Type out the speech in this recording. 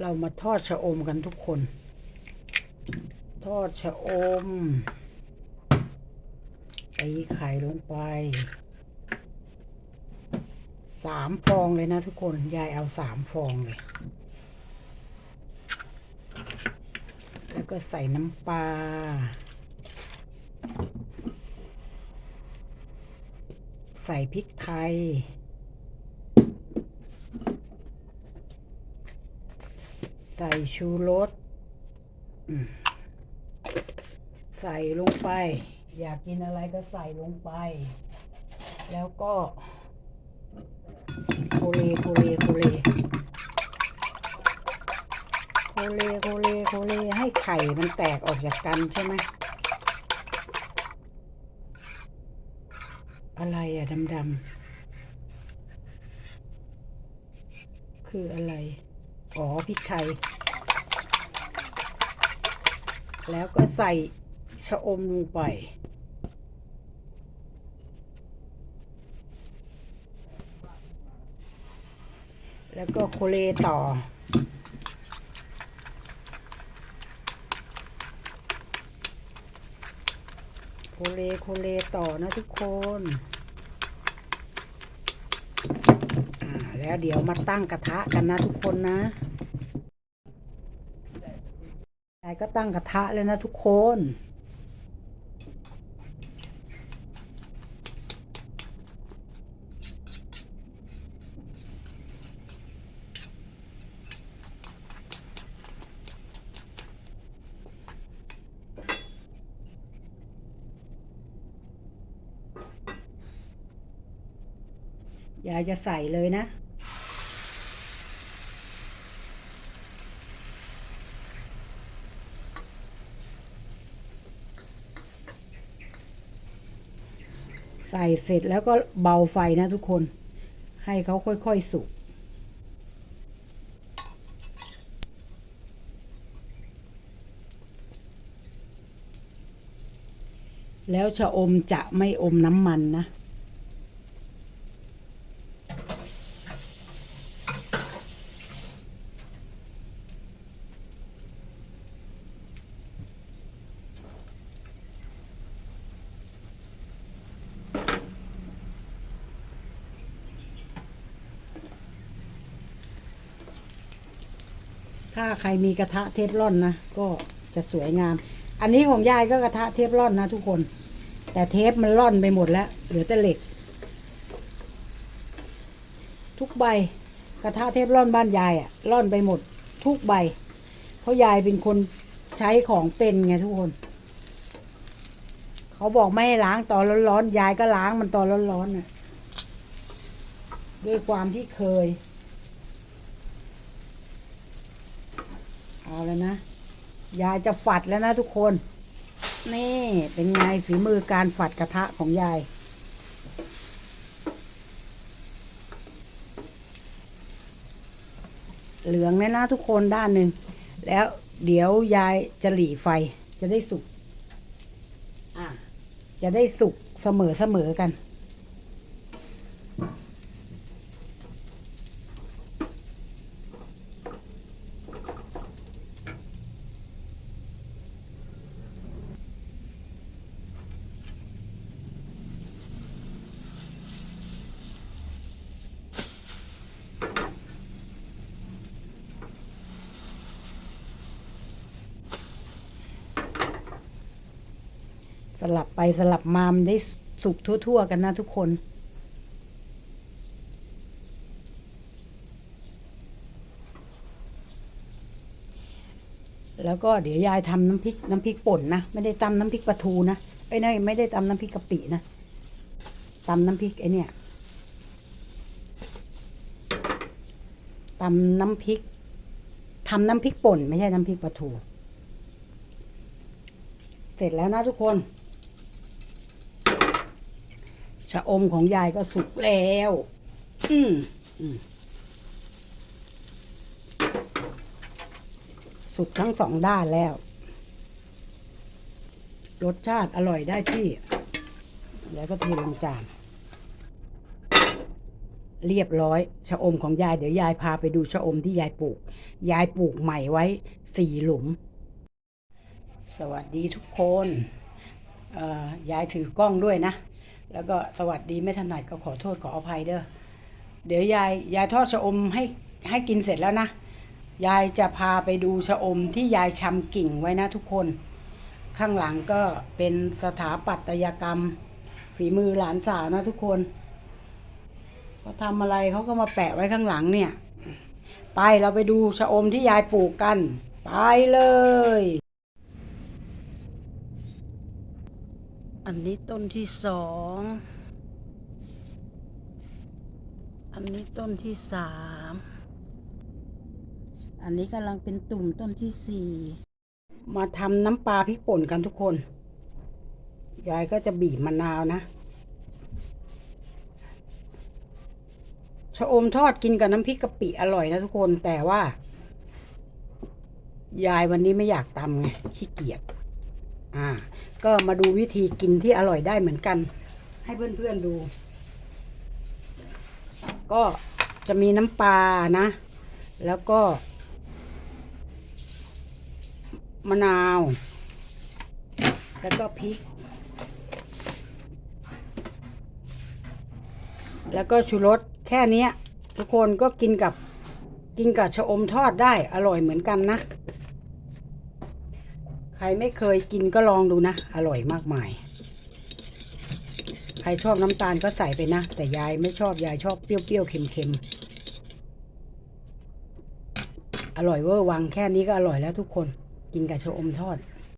เรามาทอดชะอมกันทุกคน ทอดชะอมตีไข่ลงไปสามฟองเลยนะทุกคน ยายเอาสามฟองเลย แล้วก็ใส่น้ำปลาใส่พริกไทย ใส่ชูรสใส่ลงไป อยากกินอะไรก็ใส่ลงไป แล้วก็โคเลโคเลโคเลโคเลโคเลโคเลให้ไข่มันแตกออกจากกันใช่ไหมอะไรอะดำๆคืออะไร อ๋อพริกไทย แล้วก็ใส่ชะอมลงไป แล้วก็โคเลต่อโคเลโคเลต่อนะทุกคน อ่า แล้วเดี๋ยวมาตั้งกระทะกันนะทุกคนนะยายก็ตั้งกระทะเลยนะทุกคน ยายจะใส่เลยนะ ใส่เสร็จแล้วก็เบาไฟนะทุกคน ให้เขาค่อยๆสุกแล้วชะอมจะไม่อมน้ำมันนะ ถ้าใครมีกระทะเทฟลอนนะก็จะสวยงาม อันนี้ของยายก็กระทะเทฟลอนนะทุกคน แต่เทปมันล่อนไปหมดแล้ว เหลือแต่เหล็ก ทุกใบกระทะเทฟลอนบ้านยายอะล่อนไปหมด ทุกใบ เพราะยายเป็นคนใช้ของเป็นไงทุกคน เขาบอกไม่ให้ล้างตอนร้อนๆยายก็ล้างมันตอนร้อนๆน่ะด้วยความที่เคย เอาแล้วนะ ยายจะฝัดแล้วนะทุกคน นี่เป็นไงฝีมือการฝัดกระทะของยาย เหลืองแน่นะทุกคนด้านหนึ่ง แล้วเดี๋ยวยายจะหลีไฟจะได้สุกอะจะได้สุกเสมอเสมอกัน สลับไปสลับมามันได้สุกทั่ว ๆ กันนะทุกคนแล้วก็เดี๋ยวยายทำน้ำพริกน้ำพริกป่นนะไม่ได้ตำน้ำพริกปลาทูนะไอ้ยไม่ไม่ได้ตำน้ำพริกกะปินะตำน้ำพริกไอ้เนี่ยตำน้ำพริกทำน้ำพริกป่น ไม่ใช่น้ำพริกปลาทู เสร็จแล้วนะทุกคน ชะอมของยายก็สุกแล้วอืมอืมสุกทั้งสองด้านแล้ว รสชาติอร่อยได้ที่ แล้วก็เทลงจาน เรียบร้อย ชะอมของยาย เดี๋ยวยายพาไปดูชะอมที่ยายปลูก ยายปลูกใหม่ไว้สี่หลุม สวัสดีทุกคนอ่อยายถือกล้องด้วยนะ แล้วก็สวัสดีไม่ถนัดก็ขอโทษขออภัยเด้อเดี๋ยวยายยายทอดชะอมให้ให้กินเสร็จแล้วนะ ยายจะพาไปดูชะอมที่ยายชำกิ่งไว้นะทุกคน ข้างหลังก็เป็นสถาปัตยกรรม ฝีมือหลานสาวนะทุกคนเขาทำอะไรเขาก็มาแปะไว้ข้างหลังเนี่ย ไปเราไปดูชะอมที่ยายปลูกกัน ไปเลย อันนี้ต้นที่สอง อันนี้ต้นที่สาม อันนี้กำลังเป็นตุ่มต้นที่สี่ มาทำน้ำปลาพริกป่นกันทุกคน ยายก็จะบีบมะนาวนะ ชะอมทอดกินกับน้ำพริกกะปิอร่อยนะทุกคน แต่ว่า ยายวันนี้ไม่อยากตำไง ขี้เกียจ อ่า ก็มาดูวิธีกินที่อร่อยได้เหมือนกัน ให้เพื่อนๆดู ก็จะมีน้ำปลานะ แล้วก็ มะนาว แล้วก็พริก แล้วก็ชูรสแค่นี้ทุกคนก็กินกับกินกับชะอมทอดได้อร่อยเหมือนกันนะ ใครไม่เคยกินก็ลองดูนะ อร่อยมากมาย ใครชอบน้ำตาลก็ใส่ไปนะ แต่ยายไม่ชอบยายชอบเปรี้ยวๆเค็มๆ อร่อยเวอร์วังแค่นี้ก็อร่อยแล้วทุกคน กินกับชะอมทอด